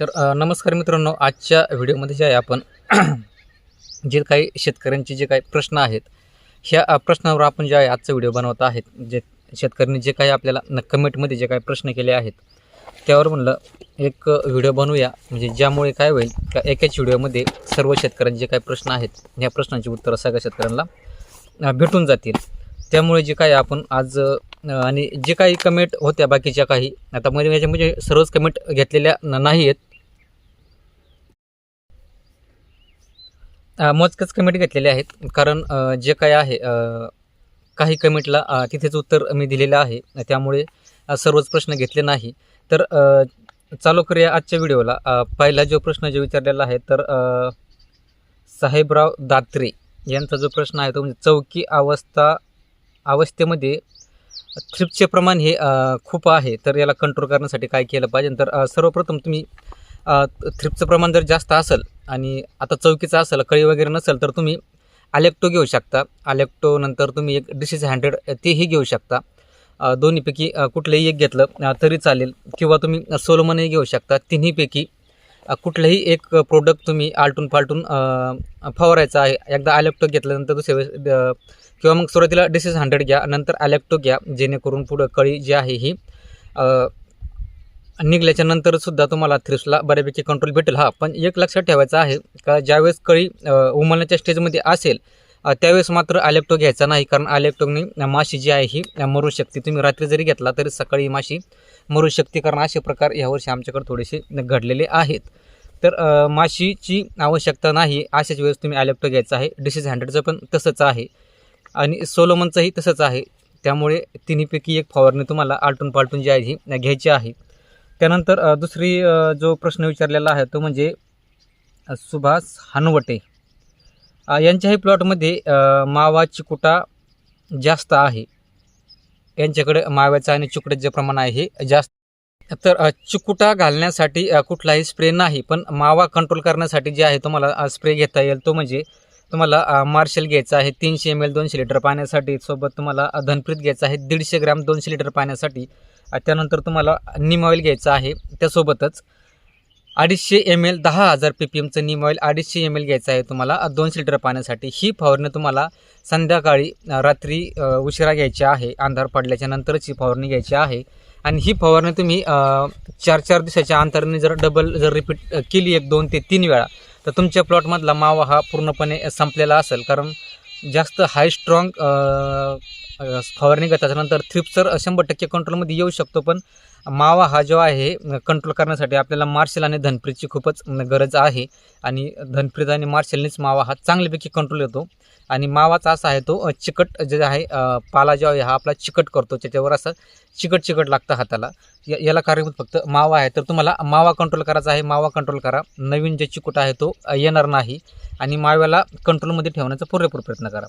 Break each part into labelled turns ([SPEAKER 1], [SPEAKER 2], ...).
[SPEAKER 1] तर नमस्कार मित्रांनो आजच्या व्हिडिओमध्ये जे आहे आपण जे काही शेतकऱ्यांचे जे काही प्रश्न आहेत ह्या प्रश्नावर आपण जे आहे आजचा व्हिडिओ बनवत आहेत जे शेतकऱ्यांनी जे काही आपल्याला न कमेंटमध्ये जे काही प्रश्न केले आहेत त्यावर म्हणलं एक व्हिडिओ बनवूया. म्हणजे ज्यामुळे काय होईल का एकाच व्हिडिओमध्ये सर्व शेतकऱ्यांचे जे काही प्रश्न आहेत ह्या प्रश्नांची उत्तरं सगळ्या शेतकऱ्यांना भेटून जातील. त्यामुळे जे काही आपण आज आणि जे काही कमेंट होत्या बाकीच्या काही आता म्हणजे याच्यामध्ये सर्वच कमेंट घेतलेल्या नाही आहेत मोजकेच कमेंट घेतलेले आहेत. कारण जे काय आहे काही कमेंटला तिथेच उत्तर मी दिलेलं आहे. त्यामुळे सर्वच प्रश्न घेतले नाही. तर चालू करूया आजच्या व्हिडिओला. पहिला जो प्रश्न जो विचारलेला आहे तर साहेबराव दात्रे यांचा जो प्रश्न आहे तो म्हणजे चौकी अवस्था अवस्थेमध्ये थ्रिपचे प्रमाण हे खूप आहे. तर याला कंट्रोल करण्यासाठी काय केलं पाहिजे? तर सर्वप्रथम तुम्ही थ्रिपचं प्रमाण जर जास्त असेल आणि आता चौकीचं असेल कळी वगैरे नसेल तर तुम्ही अलेक्टो घेऊ शकता. अलेक्टो नंतर तुम्ही एक डिशेस हँड्रेड तेही घेऊ शकता. दोन्हीपैकी कुठलंही एक घेतलं तरी चालेल. किंवा तुम्ही सोलोमनही घेऊ शकता. तिन्हीपैकी कुठलंही एक प्रोडक्ट तुम्ही आलटून पालटून फवारायचा फवारायचं आहे. एकदा अलेक्टो घेतल्यानंतर दुसऱ्या वेळेस किंवा मग सुरुवातीला डिशेस हंड्रेड घ्या. नंतर अलेक्टो घ्या. जेणेकरून पुढं कळी जी आहे ही निघल्याच्या नंतर सुद्धा तुम्हाला थ्रिप्सला बऱ्यापैकी कंट्रोल भेटेल. हा पण एक लक्षात ठेवायचं आहे का ज्यावेळेस कळी उमलण्याच्या स्टेजमध्ये असेल त्यावेळेस मात्र अलेक्टो घ्यायचा नाही कारण अलेक्टोने माशी जी आहे ही मरू शकते. तुम्ही रात्री जरी घेतला तरी सकाळी माशी मरू शकते कारण असे प्रकार यावर्षी आमच्याकडे थोडेसे घडलेले आहेत. तर माशीची आवश्यकता नाही अशाच वेळेस तुम्ही ॲलेप्टो घ्यायचा आहे. डिसीज हँड्रेडचं पण तसंच आहे. आणि सोलोमनचंही तसंच आहे. त्यामुळे तिन्हीपैकी एक फवारणी तुम्हाला आलटून पालटून जी आहे ही घ्यायची आहे. त्यानंतर दुसरी जो प्रश्न विचारलेला आहे तो म्हणजे सुभाष हनवटे. यांच्याही प्लॉटमध्ये मावा चिकुटा जास्त आहे. यांच्याकडे माव्याचं आणि चिकुट्याचं प्रमाण आहे हे जास्त तर चिकुटा घालण्यासाठी कुठलाही स्प्रे नाही पण मावा कंट्रोल करण्यासाठी जे आहे तुम्हाला स्प्रे घेता येईल. तो म्हणजे तुम्हाला मार्शल घ्यायचा आहे तीनशे एम एल दोनशे लिटर पाण्यासाठी. सोबत तुम्हाला धनप्रीत घ्यायचा आहे दीडशे ग्रॅम दोनशे लिटर पाण्यासाठी. त्यानंतर तुम्हाला निम ऑइल घ्यायचं आहे त्यासोबतच अडीचशे एम एल दहा हजार पी पी एमचं निम ऑइल अडीचशे एम एल घ्यायचं आहे तुम्हाला. दोनशे लिटर पाण्यासाठी. ही फवारणी तुम्हाला संध्याकाळी रात्री उशिरा घ्यायची आहे. अंधार पडल्याच्या नंतरच ही फवारणी घ्यायची आहे. आणि ही फवारणी तुम्ही चार चार दिवसाच्या अंतराने जर डबल जर रिपीट केली एक दोन ते तीन वेळा तर तुमच्या प्लॉटमधला मावा हा पूर्णपणे संपलेला असेल. कारण जास्त हाय स्ट्रॉंग फवारणी घेतल्यानंतर त्याच्यानंतर तर शंभर टक्के कंट्रोलमध्ये येऊ शकतो. पण मावा हा जो आहे कंट्रोल करण्यासाठी आपल्याला मार्शल आणि धनप्रीतची खूपच गरज आहे. आणि धनप्रीत आणि मार्शलनेच मावा हा चांगल्यापैकी कंट्रोल येतो. आणि मावाचा असा आहे तो चिकट जे आहे पाला जो आहे हा आपला चिकट करतो. त्याच्यावर असं चिकट चिकट लागतं हाताला. या- याला कारणीभूत फक्त मावा आहे. तर तुम्हाला मावा कंट्रोल करायचा आहे मावा कंट्रोल करा. नवीन जे चिकट आहे तो येणार नाही. आणि माव्याला कंट्रोलमध्ये ठेवण्याचा पुरेपूर प्रयत्न करा.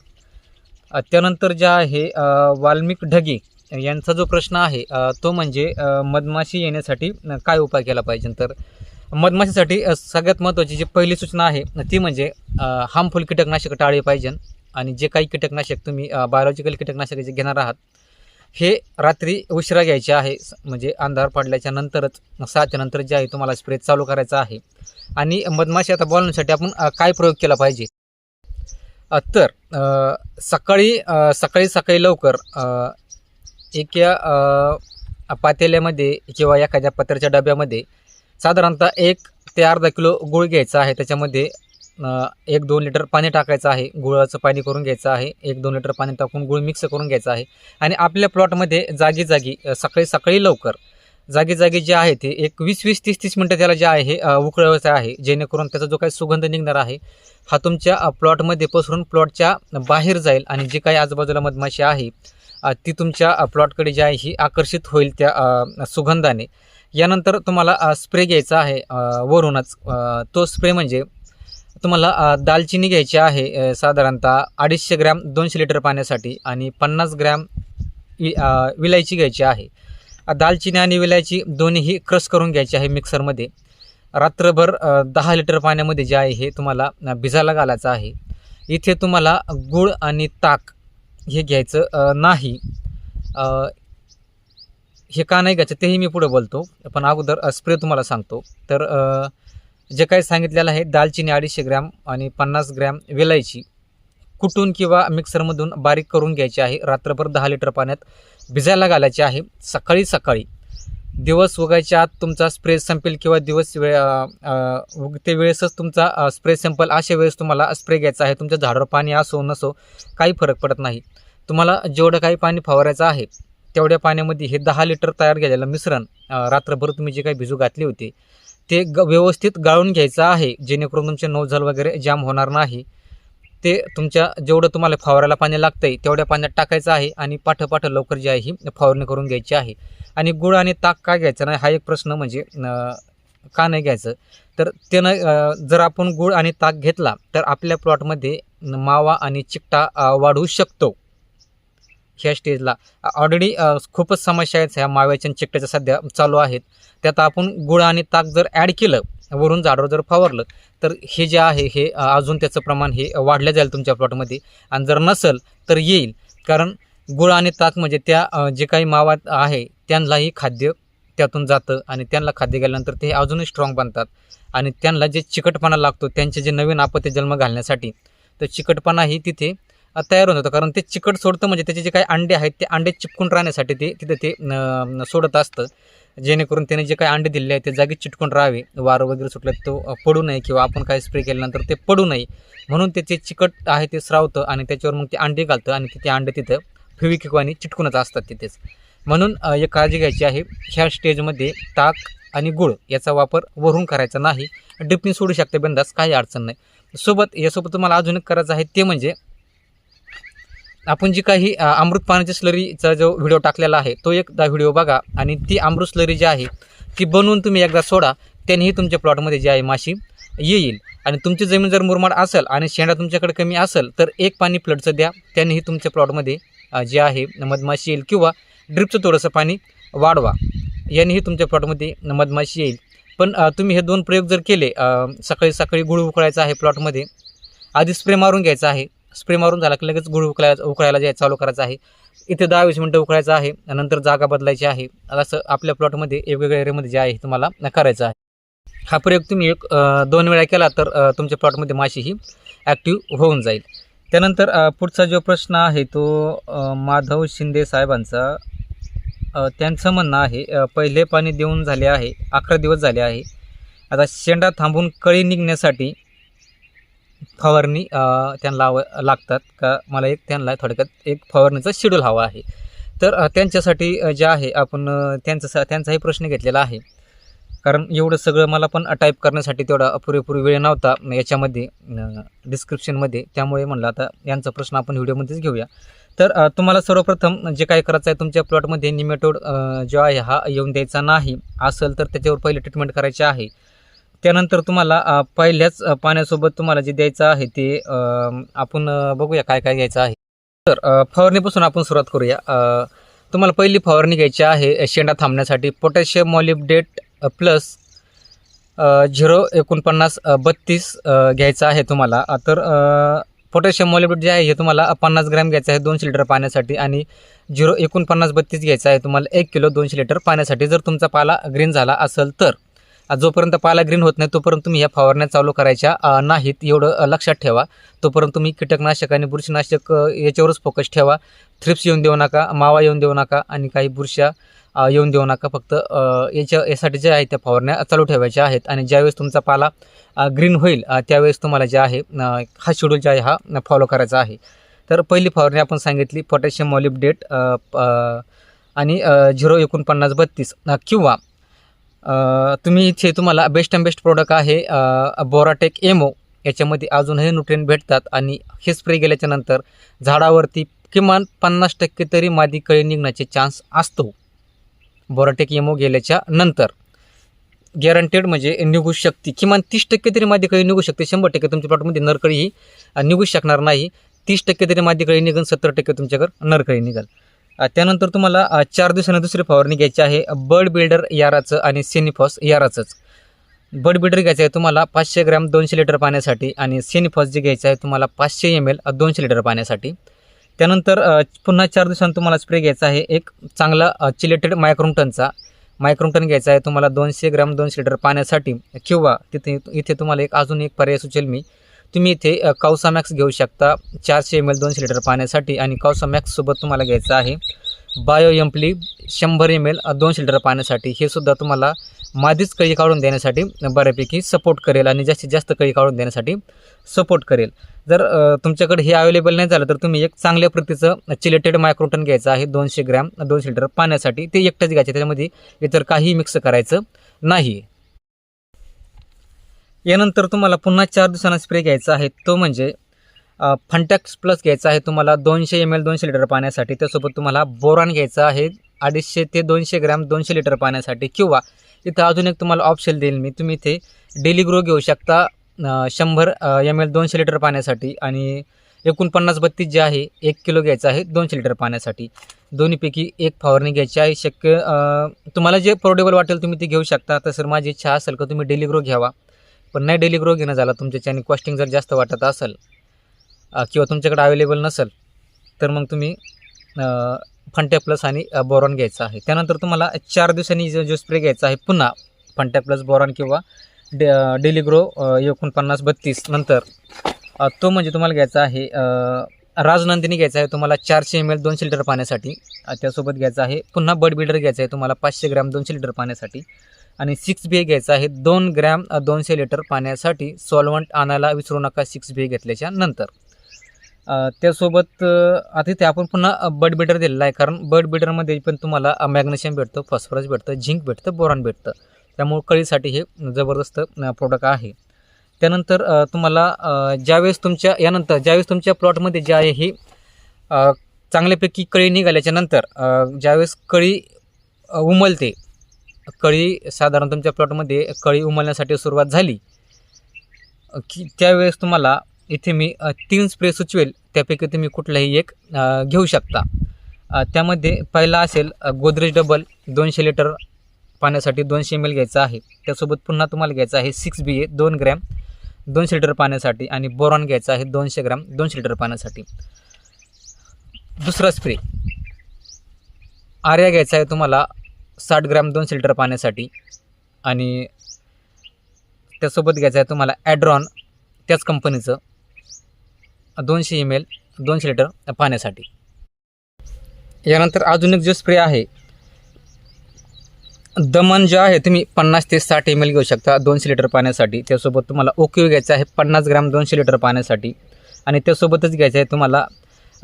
[SPEAKER 1] त्यानंतर जे आहे वाल्मिक ढगे यांचा जो प्रश्न आहे तो म्हणजे मधमाशी येण्यासाठी काय उपाय केला पाहिजे? तर मधमाशीसाठी सगळ्यात महत्त्वाची जी पहिली सूचना आहे ती म्हणजे हार्मफुल कीटकनाशक टाळली पाहिजे. आणि जे काही कीटकनाशक तुम्ही बायोलॉजिकल कीटकनाशक जे घेणार आहात हे रात्री उशिरा घ्यायचे आहे. म्हणजे अंधार पडल्याच्या नंतरच सहाच्या नंतर जे आहे तुम्हाला स्प्रे चालू करायचा आहे. आणि मधमाशी आता बोलण्यासाठी आपण काय प्रयोग केला पाहिजे? तर सकाळी सकाळी सकाळी लवकर एक एका पातेल्यामध्ये किंवा एखाद्या पत्र्याच्या डब्यामध्ये साधारणतः एक ते अर्धा किलो गुळ घ्यायचा आहे. त्याच्यामध्ये एक दोन लिटर पाणी टाकायचं आहे. गुळाचं पाणी करून घ्यायचं आहे. एक दोन लिटर पाणी टाकून गुळ मिक्स करून घ्यायचा आहे. आणि आपल्या प्लॉटमध्ये जागी जागी सकाळी सकाळी लवकर जागी जागी जे आहे ते एक वीस वीस तीस तीस मिनटं त्याला जे आहे हे उकळवायचं आहे. जेणेकरून त्याचा जो काही सुगंध निघणार आहे हा तुमच्या प्लॉटमध्ये पसरून प्लॉटच्या बाहेर जाईल. आणि जी काही आजूबाजूला मधमाशी आहे ती तुमच्या प्लॉटकडे जी आहे ही आकर्षित होईल त्या सुगंधाने. यानंतर तुम्हाला स्प्रे घ्यायचा आहे वरूनच. तो स्प्रे म्हणजे तुम्हाला दालचिनी घ्यायची आहे साधारणतः अडीचशे ग्रॅम दोनशे लिटर पाण्यासाठी आणि पन्नास ग्रॅम इ- विलायची घ्यायची आहे. दालचिनी आणि विलायची दोन्हीही क्रश करून घ्यायची आहे मिक्सरमध्ये. रात्रभर दहा लिटर पाण्यामध्ये जे आहे हे तुम्हाला भिजायला घालायचं आहे. इथे तुम्हाला गूळ आणि ताक हे घ्यायचं नाही. हे का नाही घ्यायचं तेही मी पुढे बोलतो. पण अगोदर स्प्रे तुम्हाला सांगतो. तर जे काही सांगितलेलं आहे दालचिनी अडीचशे ग्रॅम आणि पन्नास ग्रॅम वेलायची. कुटून किंवा मिक्सरमधून बारीक करून घ्यायची आहे. रात्रभर दहा लिटर पाण्यात भिजायला घालायची आहे. सकाळी सकाळी. दिवस उगायच्या आत तुमचा स्प्रे संपेल किंवा दिवस वे उगते वेळेसच तुमचा स्प्रे संपेल अशा वेळेस तुम्हाला स्प्रे घ्यायचा आहे. तुमच्या झाडावर पाणी असो नसो काही फरक पडत नाही. तुम्हाला जेवढं काही पाणी फवारायचं आहे तेवढ्या पाण्यामध्ये हे दहा लिटर तयार केलेलं मिश्रण रात्रभर तुम्ही जे काही भिजू घातले होते ते ग व्यवस्थित गाळून घ्यायचं आहे जेणेकरून तुमचे नोझल वगैरे जाम होणार नाही. ते तुमच्या जेवढं तुम्हाला फवारायला पाणी लागतं आहे तेवढ्या पाण्यात टाकायचं आहे आणि पाठपाठ लवकर जी आहे ही फवारणी करून घ्यायची आहे. आणि गुळ आणि ताक का घ्यायचं नाही हा एक प्रश्न म्हणजे का नाही घ्यायचं? तर त्यानं जर आपण गुळ आणि ताक घेतला तर आपल्या प्लॉटमध्ये मावा आणि चिकटा वाढू शकतो. ह्या स्टेजला ऑलरेडी खूपच समस्या आहेत. ह्या माव्याच्या चिकट्याच्या सध्या चालू आहेत. त्यात आपण गुळ आणि ताक जर ॲड केलं वरून झाडावर जर फवारलं तर हे जे आहे हे अजून त्याचं प्रमाण हे वाढलं जाईल तुमच्या प्लॉटमध्ये आणि जर नसेल तर येईल. कारण गुळ आणि ताक म्हणजे त्या जे काही मावा आहे त्यांनाही खाद्य त्यातून जातं आणि त्यांना खाद्य गेल्यानंतर ते अजूनही स्ट्रॉंग बनतात. आणि त्यांना जे चिकटपणा लागतो त्यांचे जे नवीन आपत्ती जन्म घालण्यासाठी तर चिकटपणा ही तिथे तयार होऊन जातं. कारण ते चिकट सोडतं म्हणजे त्याचे जे काही अंडे आहेत ते अंडे चिपकून राहण्यासाठी ते तिथे ते न- सोडत असतं. जेणेकरून त्याने जे काही अंडे दिलेले आहेत ते जागी चिटकून राहावे. वारं वगैरे सुटलं तो पडू नये किंवा आपण काही स्प्रे केल्यानंतर ते पडू नये. म्हणून त्याचे चिकट आहे ते स्रावतं आणि त्याच्यावर मग ते अंडे घालतं आणि ते अंडे तिथं फेविकिकवानी चिटकूनच असतात तिथेच. म्हणून एक काळजी घ्यायची आहे. ह्या स्टेजमध्ये ताक आणि गुळ याचा वापर वरून करायचा नाही. डिपनी सोडू शकते बिंदास काही अडचण नाही. सोबत यासोबत तुम्हाला अजून एक करायचं आहे ते म्हणजे आपण जी काही अमृत पाण्याच्या स्लरीचा जो व्हिडिओ टाकलेला आहे तो एकदा व्हिडिओ बघा आणि ती अमृत स्लरी जी आहे ती बनवून तुम्ही एकदा सोडा त्यांनीही तुमच्या प्लॉटमध्ये जी आहे माशी येईल. आणि तुमची जमीन जर मुरमाड असेल आणि शेंडा तुमच्याकडे कमी असेल तर एक पाणी फ्लडचं द्या त्यांनीही तुमच्या प्लॉटमध्ये जे आहे मधमाशी येईल. किंवा ड्रिपचं थोडंसं पाणी वाढवा यानेही तुमच्या प्लॉटमध्ये मधमाशी येईल. पण तुम्ही हे दोन प्रयोग जर केले सकाळी सकाळी गुळ उकळायचा आहे प्लॉटमध्ये आधी स्प्रे मारून घ्यायचा आहे स्प्रे मारून झाला की लगेच गुळ उकळायला उकळायला जे चालू करायचं आहे. इथे दहा वीस मिनटं उकळायचं आहे नंतर जागा बदलायची आहे. असं आपल्या प्लॉटमध्ये वेगवेगळ्या एरियामध्ये जे आहे तुम्हाला करायचं आहे. हा प्रयोग तुम्ही एक दोन वेळा केला तर तुमच्या प्लॉटमध्ये माशी ही ॲक्टिव्ह होऊन जाईल. त्यानंतर पुढचा जो प्रश्न आहे तो माधव शिंदे साहेबांचा. त्यांचं म्हणणं आहे पहिले पाणी देऊन झाले आहे अकरा दिवस झाले आहे. आता शेंडा थांबून कळी निघण्यासाठी फवारणी त्यांना लागतात. का मला एक त्यांना थोडक्यात एक फवारणीचा शेड्यूल हवा आहे. तर त्यांच्यासाठी जे आहे आपण त्यांचं त्यांचा त्यांचाही प्रश्न घेतलेला आहे. कारण एवढं सगळं मला पण टाईप करण्यासाठी तेवढा पुरेपूर वेळ नव्हता याच्यामध्ये डिस्क्रिप्शनमध्ये त्यामुळे म्हणलं आता यांचा प्रश्न आपण व्हिडिओमध्येच घेऊया. तर तुम्हाला सर्वप्रथम जे काय करायचं आहे तुमच्या प्लॉटमध्ये निमेटोड जो आहे हा येऊन द्यायचा नाही. असेल तर त्याच्यावर पहिले ट्रीटमेंट करायची आहे. त्यानंतर तुम्हाला पहिल्याच पाण्यासोबत तुम्हाला जे द्यायचं आहे ते आपण बघूया काय काय घ्यायचं आहे. तर फवारणीपासून आपण सुरुवात करूया. तुम्हाला पहिली फवारणी घ्यायची आहे शेंडा थांबण्यासाठी. पोटॅशियम मॉलिबडेट प्लस झिरो एकोणपन्नास बत्तीस घ्यायचं आहे तुम्हाला. तर पोटॅशियम मॉलिबडेट जे आहे हे तुम्हाला पन्नास ग्रॅम घ्यायचं आहे दोनशे लिटर पाण्यासाठी आणि झिरो एकोणपन्नास बत्तीस घ्यायचं आहे तुम्हाला एक किलो दोनशे लिटर पाण्यासाठी. जर तुमचा पाला ग्रीन झाला असेल तर जोपर्यंत पाला ग्रीन होत नाही तोपर्यंत तुम्ही या फवारण्या चालू करायच्या नाहीत एवढं लक्षात ठेवा. तोपर्यंत तुम्ही कीटकनाशक आणि बुरशीनाशक याच्यावरच फोकस ठेवा. थ्रिप्स येऊन देऊ नका मावा येऊन देऊ नका आणि काही बुरशा येऊन देऊ नका. फक्त याच्या यासाठी जे आहे त्या फवारण्या चालू ठेवायच्या आहेत आणि ज्यावेळेस तुमचा पाला ग्रीन होईल त्यावेळेस तुम्हाला जे आहे हा शेड्यूल जे आहे हा फॉलो करायचा आहे. तर पहिली फवारणी आपण सांगितली पोटॅशियम मॉलिबडेट आणि झिरो एकोणपन्नास बत्तीस. किंवा तुम्ही इथे तुम्हाला बेस्ट अँड बेस्ट प्रोडक्ट आहे बोराटेक एमो याच्यामध्ये अजूनही न्यूट्रिएंट भेटतात आणि हे स्प्रे गेल्याच्यानंतर झाडावरती किमान पन्नास टक्के तरी मादी कळी निघण्याचे चान्स असतो. बोराटेक एमो गेल्याच्यानंतर. गॅरंटेड म्हणजे निघू शकते. किमान तीस टक्के तरी मादी कळी निघू शकते. शंभर टक्के तुमच्या प्लॉटमध्ये नरकळी ही निघू शकणार नाही. तीस टक्के तरी मादी कळी निघन सत्तर टक्के तुमच्याकडे नरकळी निघाल त्यानंतर तुम्हाला चार दिवसानं दुसरी फवारणी घ्यायची आहे. बर्ड बिल्डर याराचं आणि सेनिफॉस याराचंच. बर्ड बिल्डर घ्यायचं आहे तुम्हाला पाचशे ग्रॅम दोनशे लिटर पाण्यासाठी आणि सेनिफॉस जे घ्यायचं आहे तुम्हाला पाचशे एम एल दोनशे लिटर पाण्यासाठी. त्यानंतर पुन्हा चार दिवसांनी तुम्हाला स्प्रे घ्यायचा आहे एक चांगला चिलेटेड मायक्रोमटनचा मायक्रोमटन घ्यायचा आहे तुम्हाला दोनशे ग्रॅम दोनशे लिटर पाण्यासाठी किंवा तिथे इथे तुम्हाला एक अजून एक पर्याय सुचेल मी. तुम्ही इथे अ, मॅक्स घेऊ शकता. चारशे एम एल दोनशे लिटर पाण्यासाठी आणि काउसा मॅक्ससोबत तुम्हाला घ्यायचं आहे. बायो एम्पली शंभर एम एल दोनशे लिटर पाण्यासाठी. हे सुद्धा तुम्हाला मादीच कळी काढून देण्यासाठी बऱ्यापैकी सपोर्ट करेल आणि जास्तीत जास्त कळी काढून देण्यासाठी सपोर्ट करेल. जर तुमच्याकडे हे अवेलेबल नाही झालं तर तुम्ही एक चांगल्या प्रतीचं चिलेटेड मायक्रोटन घ्यायचं आहे. दोनशे ग्रॅम दोनशे लिटर पाण्यासाठी. ते एकटंच घ्यायचे त्याच्यामध्ये इतर काही मिक्स करायचं नाही. यानंतर तुम्हाला पुन्हा चार दिवसांना स्प्रे घ्यायचा आहे. तो म्हणजे फंटॅक्स प्लस घ्यायचा आहे तुम्हाला दोनशे एम एल दोनशे लिटर पाण्यासाठी. त्यासोबत तुम्हाला बोरान घ्यायचा आहे अडीचशे ते दोनशे ग्रॅम दोनशे लिटर पाण्यासाठी. किंवा इथं अजून एक तुम्हाला ऑप्शन देईल मी. तुम्ही इथे डेली ग्रो घेऊ शकता शंभर एम एल दोनशे लिटर पाण्यासाठी. आणि एकोणपन्नास बत्तीस जे आहे एक किलो घ्यायचं आहे दोनशे लिटर पाण्यासाठी. दोन्हीपैकी एक फवारणी घ्यायची आहे. शक्य तुम्हाला जे पोर्टेबल वाटेल तुम्ही ते घेऊ शकता. तसं माझी इच्छा असेल का तुम्ही डेली ग्रो घ्यावा. पण नाही डेली ग्रो घेणं झाला. तुमच्याच्याने कॉस्टिंग जर जास्त वाटत असेल किंवा तुमच्याकडे अवेलेबल नसेल तर मग तुम्ही फंट्या प्लस आणि बोरॉन घ्यायचा आहे. त्यानंतर तुम्हाला चार दिवसांनी जो जो स्प्रे घ्यायचा आहे पुन्हा फंट्या प्लस बोरॉन किंवा डे डेली ग्रो एकोणपन्नास बत्तीस नंतर तो म्हणजे तुम्हाला घ्यायचा आहे राजनंदिनी घ्यायचा आहे तुम्हाला चारशे एम एल दोनशे लिटर पाण्यासाठी. त्यासोबत घ्यायचा आहे पुन्हा बड बिल्डर घ्यायचा आहे तुम्हाला पाचशे ग्रॅम दोनशे लिटर पाण्यासाठी. आणि सिक्स बी घ्यायचा आहे. दोन ग्रॅम दोनशे लिटर पाण्यासाठी सॉल्वंट आणायला विसरू नका सिक्स बी घेतल्याच्या नंतर. त्यासोबत आता इथे आपण पुन्हा बड बिल्डर दिलेला आहे. कारण बड बिल्डरमध्ये पण तुम्हाला मॅग्नेशियम भेटतं फॉस्फरस भेटतं झिंक भेटतं बोरॉन भेटतं. त्यामुळे कळीसाठी हे जबरदस्त प्रोडक्ट आहे. त्यानंतर तुम्हाला ज्यावेळेस तुमच्या यानंतर ज्यावेळेस तुमच्या प्लॉटमध्ये जे आहे ही चांगल्यापैकी कळी निघाल्याच्या नंतर ज्यावेळेस कळी उमलते कळी साधारण तुमच्या प्लॉटमध्ये कळी उमलण्यासाठी सुरुवात झाली. की त्यावेळेस तुम्हाला इथे मी तीन स्प्रे सुचवेल. त्यापैकी तुम्ही कुठलाही एक घेऊ शकता. त्यामध्ये पहिला असेल गोदरेज डबल दोनशे लिटर पाण्यासाठी दोनशे एम एल घ्यायचा आहे. त्यासोबत पुन्हा तुम्हाला घ्यायचं आहे सिक्स बी ए दोन ग्रॅम दोनशे लिटर पाण्यासाठी आणि बोरॉन घ्यायचा आहे दोनशे ग्रॅम दोनशे लिटर पाण्यासाठी. दुसरा स्प्रे आर्या घ्यायचा आहे तुम्हाला साठ ग्रॅम दोनशे लिटर पाण्यासाठी आणि त्यासोबत घ्यायचं आहे तुम्हाला ॲड्रॉन त्याच कंपनीचं दोनशे एम एल दोनशे लिटर पाण्यासाठी. यानंतर अजून एक जो स्प्रे आहे दमन जे आहे तुम्ही पन्नास ते साठ एम एल घेऊ शकता दोनशे लिटर पाण्यासाठी. त्यासोबत तुम्हाला ओक्यू घ्यायचं आहे पन्नास ग्राम दोनशे लिटर पाण्यासाठी आणि त्यासोबतच घ्यायचं आहे तुम्हाला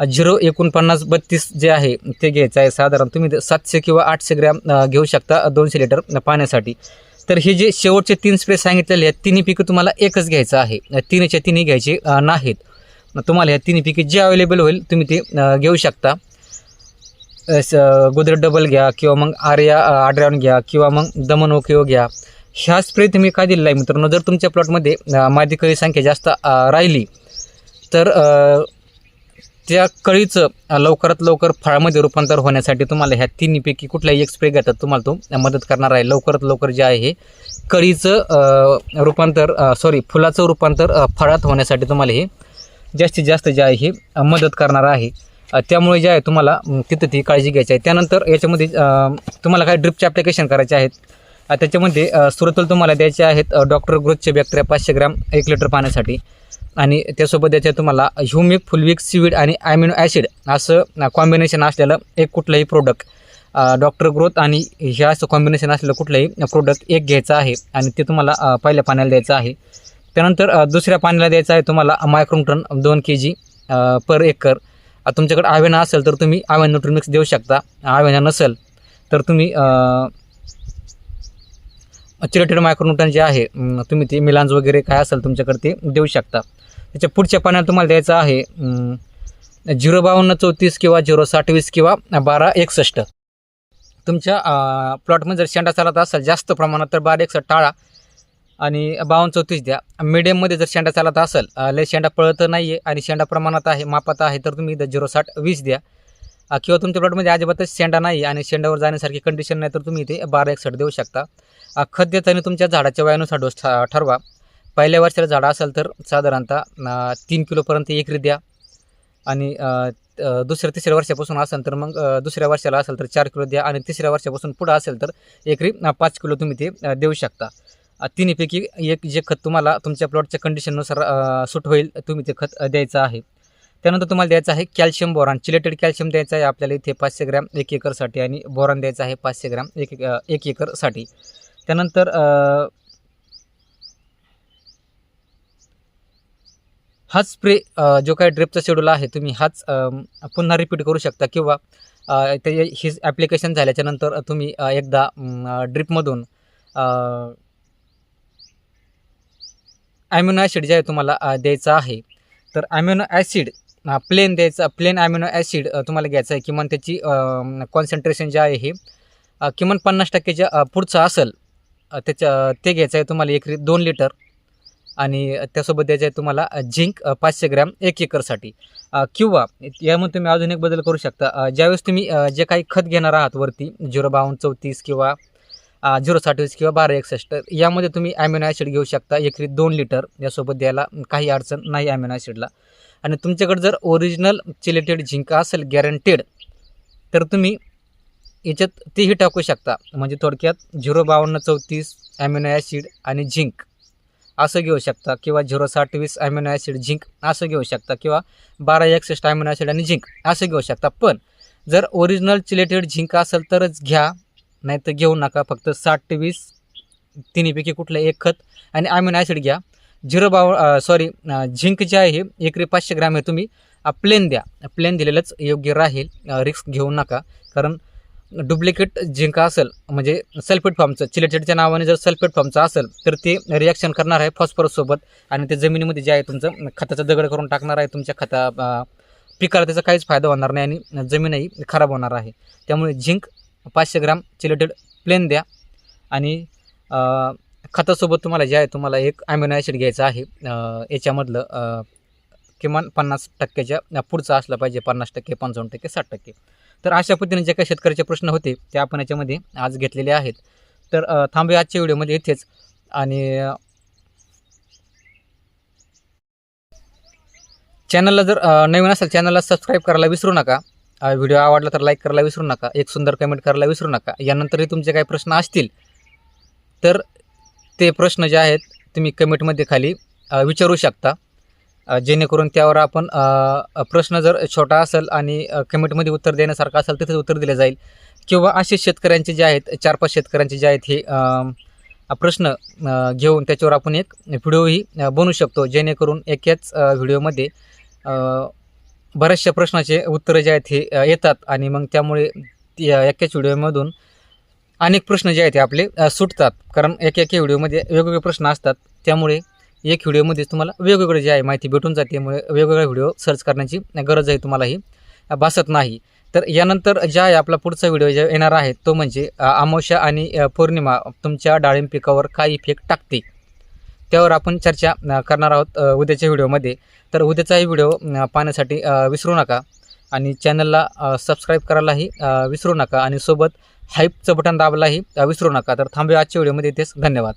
[SPEAKER 1] झिरो एकोणपन्नास बत्तीस जे आहे ते घ्यायचं आहे. साधारण तुम्ही सातशे किंवा आठशे ग्रॅम घेऊ शकता दोनशे लिटर पाण्यासाठी. तर हे जे शेवटचे तीन स्प्रे सांगितलेले आहेत तिन्ही पिकं तुम्हाला एकच घ्यायचं आहे. तिन्हीच्या तिन्ही घ्यायचे नाहीत. तुम्हाला ह्या तिन्ही पिके जे अवेलेबल होईल तुम्ही ते घेऊ शकता. अ, स- डबल घ्या किंवा मग आर्या आड्रावण घ्या किंवा मग दमन ओकेओ घ्या. ह्या स्प्रे तुम्ही काय दिलेला आहे मित्रांनो? जर तुमच्या प्लॉटमध्ये अ, मादी कळी संख्या जास्त राहिली तर त्या कळीचं लवकरात लवकर फळामध्ये रूपांतर होण्यासाठी तुम्हाला ह्या तिन्हीपैकी कुठलाही एक स्प्रे घेतात तुम्हाला तो मदत करणार आहे. लवकरात लवकर जे आहे हे कळीचं रूपांतर सॉरी फुलाचं रूपांतर फळात होण्यासाठी तुम्हाला हे जास्तीत जास्त जे आहे हे मदत करणार आहे. त्यामुळे जे आहे तुम्हाला तिथं ती काळजी घ्यायची आहे. त्यानंतर याच्यामध्ये तुम्हाला काय ड्रिपचे ॲप्लिकेशन करायचे आहेत त्याच्यामध्ये सुरतल तुम्हाला द्यायचे आहेत डॉक्टर ग्रोथचे बॅक्टेरिया पाचशे ग्रॅम एक लिटर पाण्यासाठी. आणि त्यासोबत त्याच्यात तुम्हाला ह्युमिक फुलविक सीविड आणि ॲमिनो ॲसिड असं कॉम्बिनेशन असलेलं एक कुठलंही प्रोडक्ट डॉक्टर ग्रोथ आणि ह्या असं कॉम्बिनेशन असलेलं कुठलंही प्रोडक्ट एक घ्यायचं आहे आणि ते तुम्हाला पहिल्या पाण्याला द्यायचं आहे. त्यानंतर दुसऱ्या पाण्याला द्यायचं आहे तुम्हाला मायक्रोन्यूट्रन दोन के जी पर एकर. तुमच्याकडे आवेना असेल तर तुम्ही आवेन न्यूट्रिमिक्स देऊ शकता. आवेना नसेल तर तुम्ही चिरेटेड मायक्रोन्यूटन जे आहे तुम्ही ते मिलांज वगैरे काय असेल तुमच्याकडे ते देऊ शकता. त्याच्या पुढच्या पाण्यात तुम्हाला द्यायचं आहे झिरो बावन्न चौतीस किंवा झिरो साठ वीस किंवा बारा एकसष्ट. तुमच्या प्लॉटमध्ये जर शेंडा चालत असाल जास्त प्रमाणात तर बारा एकसष्ट टाळा आणि बावन्न चौतीस द्या. मिडियममध्ये जर शेंडा चालत असेल लय शेंडा पळत नाही आहे आणि शेंडा प्रमाणात आहे मापात आहे तर तुम्ही इथं झिरो साठ वीस द्या. किंवा तुमच्या प्लॉटमध्ये अजिबातच शेंडा नाही आणि शेंडावर जाण्यासारखी कंडिशन नाही तर तुम्ही इथे बारा एकसष्ट देऊ शकता. खत देताना तुमच्या झाडाच्या वयानुसार डोस ठ ठरवा. पहिल्या वर्षाला झाडं असेल तर साधारणतः तीन किलोपर्यंत एकरी द्या. आणि दुसऱ्या तिसऱ्या वर्षापासून असेल तर मग दुसऱ्या वर्षाला असेल तर चार किलो द्या आणि तिसऱ्या वर्षापासून पुढं असेल तर एकरी पाच किलो तुम्ही ते देऊ शकता. तिन्हीपैकी एक जे खत तुम्हाला तुमच्या प्लॉटच्या कंडिशननुसार सूट होईल तुम्ही ते खत द्यायचं आहे. त्यानंतर तुम्हाला द्यायचं आहे कॅल्शियम बोरान. चिलेटेड कॅल्शियम द्यायचं आहे आपल्याला इथे पाचशे ग्रॅम एक एकरसाठी आणि बोरान द्यायचं आहे पाचशे ग्रॅम एक एक एकरसाठी. त्यानंतर हाच स्प्रे जो काही ड्रिपचा शेड्यूल आहे तुम्ही हाच पुन्हा रिपीट करू शकता किंवा ते ही ॲप्लिकेशन झाल्याच्यानंतर तुम्ही एकदा ड्रिपमधून ॲम्युनो ॲसिड जे आहे तुम्हाला द्यायचं आहे. तर ॲम्युनो ॲसिड प्लेन द्यायचं प्लेन ॲम्युनो ॲसिड तुम्हाला घ्यायचं आहे. किमान त्याची कॉन्सन्ट्रेशन जे आहे हे किमान पन्नास टक्केच्या अ, पुढचं असेल त्याच्या ते घ्यायचं आहे तुम्हाला एक दोन लिटर आणि त्यासोबत द्यायचं आहे तुम्हाला झिंक पाचशे ग्रॅम एक एकरसाठी. किंवा यामध्ये तुम्ही अजून एक बदल करू शकता. ज्यावेळेस तुम्ही जे काही खत घेणार आहात वरती झिरो बावन्न चौतीस किंवा झिरो साठवीस किंवा बारा एकसष्ट यामध्ये तुम्ही ॲम्युनो ॲसिड घेऊ शकता. एकरी दोन लिटर यासोबत द्यायला काही अडचण नाही ॲम्युनो ॲसिडला आणि तुमच्याकडे जर ओरिजिनल चिलेटेड झिंक असेल गॅरंटेड तर तुम्ही याच्यात तेही टाकू शकता. म्हणजे थोडक्यात झिरो बावन्न चौतीस ॲम्युनो ॲसिड आणि झिंक. असं घेऊ शकता. किंवा झिरो साठ वीस ॲम्युनो ॲसिड झिंक असं घेऊ शकता. किंवा बारा एकसष्ट ॲम्युनो ॲसिड आणि झिंक असं घेऊ शकता. पण जर ओरिजिनल चिलेटेड झिंक असेल तरच घ्या. नाही तर घेऊ नका. फक्त साठ वीस तिन्हीपैकी कुठलं एक खत आणि ॲम्युनो ॲसिड घ्या. झिरो बाव सॉरी झिंक जे आहे एकरी पाचशे ग्रॅम आहे तुम्ही. प्लेन द्या. प्लेन दिलेलंच योग्य राहील. रिस्क घेऊ नका. कारण डुप्लिकेट जिंक असेल म्हणजे सल्फेट फॉर्मचं चिलेटेडच्या नावाने जर सल्फेट फॉर्मचं असेल तर ते रिॲक्शन करणार आहे फॉस्फरससोबत आणि ते जमिनीमध्ये जे आहे तुमचं खताचा दगड करून टाकणार आहे तुमच्या खता पिकाला त्याचा काहीच फायदा होणार नाही आणि जमीनही खराब होणार आहे. त्यामुळे झिंक पाचशे ग्राम चिलेटेड प्लेन द्या आणि खतासोबत तुम्हाला जे आहे तुम्हाला एक ॲम्युनो ॲसिड घ्यायचं आहे याच्यामधलं किमान पन्नास टक्क्याच्या पुढचं असलं पाहिजे पन्नास टक्के पंचावन्न टक्के साठ टक्के. तर अशा पद्धतीने जे काही शेतकऱ्याचे प्रश्न होते ते आपण याच्यामध्ये आज घेतलेले आहेत. तर थांबूया आजच्या व्हिडिओमध्ये इथेच आणि चॅनलला जर नवीन असेल चॅनलला सबस्क्राईब करायला विसरू नका. व्हिडिओ आवडला तर लाईक करायला विसरू नका. एक सुंदर कमेंट करायला विसरू नका. यानंतरही तुमचे काही प्रश्न असतील तर ते प्रश्न जे आहेत तुम्ही कमेंटमध्ये खाली विचारू शकता. जेणेकरून त्यावर आपण प्रश्न जर छोटा असेल आणि कमेंटमध्ये उत्तर देण्यासारखं असेल तिथेच उत्तर दिलं जाईल. किंवा असे शेतकऱ्यांचे जे आहेत चार पाच शेतकऱ्यांचे जे आहेत हे प्रश्न घेऊन त्याच्यावर आपण एक व्हिडिओही बनवू शकतो. जेणेकरून एकाच व्हिडिओमध्ये बऱ्याचशा प्रश्नाचे उत्तरं जे आहेत हे येतात. आणि मग त्यामुळे एकाच व्हिडिओमधून अनेक प्रश्न जे आहेत ते आपले सुटतात. कारण एक एक व्हिडिओमध्ये वेगवेगळे प्रश्न असतात. त्यामुळे एक व्हिडिओमध्येच तुम्हाला वेगवेगळे जे आहे माहिती भेटून जाते त्यामुळे वेगवेगळे व्हिडिओ सर्च करण्याची गरज आहे तुम्हालाही. भासत नाही. तर यानंतर ज्या आहे आपला पुढचा व्हिडिओ जे येणार आहे तो म्हणजे अमावस्या आणि पौर्णिमा तुमच्या डाळिंब पिकावर काय इफेक्ट टाकते? त्यावर आपण चर्चा करणार आहोत उद्याच्या व्हिडिओमध्ये तर उद्याचाही व्हिडिओ पाहण्यासाठी विसरू नका. आणि चॅनलला सबस्क्राईब करायलाही विसरू नका. आणि सोबत हाईपचं बटन दाबायलाही विसरू नका. तर थांबूया आजच्या व्हिडिओमध्ये तेच धन्यवाद.